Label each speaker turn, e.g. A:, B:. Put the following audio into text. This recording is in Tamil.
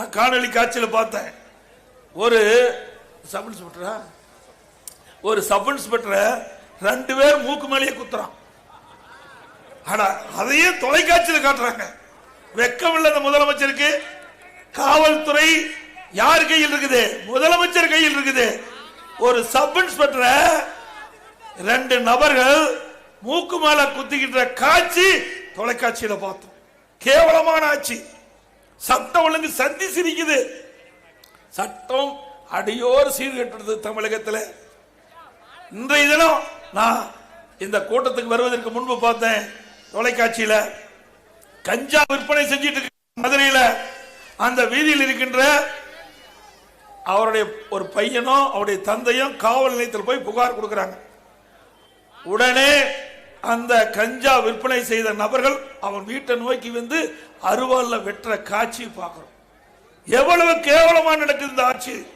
A: நான் காணொளி காட்சியில் பார்த்தேன். ஒரு சப் இன்ஸ்பெக்டரா? ஒரு சப் இன்ஸ்பெக்டரை ரெண்டு பேர் மூக்கு மேலேயே குத்துறான். ஆனா அதையே தொலைக்காட்சியில் காட்டுறாங்க. வெக்கம் இல்லை அந்த முதலமைச்சருக்கு காவல்துறை யார் கையில் இருக்குது? முதலமைச்சர் கையில் இருக்குது. ஒரு சப் இன்ஸ்பெக்டரை ரெண்டு நபர்கள் மூக்கு மேல குத்திக்கிட்ட காட்சி தொலைக்காட்சியில பார்த்தோம். கேவலமான ஆட்சி. சட்டம் ஒழுங்கு சந்தி சிரிக்குது. சட்டம் அடியோர் சீர்கட்டுறது தமிழகத்தில். இன்றைய தினம் நான் இந்த கூட்டத்துக்கு வருவதற்கு முன்பு பார்த்தேன் தொலைக்காட்சியில். கஞ்சா விற்பனை செஞ்சிட்டு இருக்க மதுரையில் அந்த வீதியில் இருக்கின்ற அவருடைய ஒரு பையனும் அவருடைய தந்தையும் காவல் நிலையத்தில் போய் புகார் கொடுக்குறாங்க. உடனே அந்த கஞ்சா விற்பனை செய்த நபர்கள் அவன் வீட்டை நோக்கி வந்து அருவாளில் வெட்டுற காட்சி பார்க்குறோம். எவ்வளவு கேவலமாக நடக்குது இந்த ஆட்சி?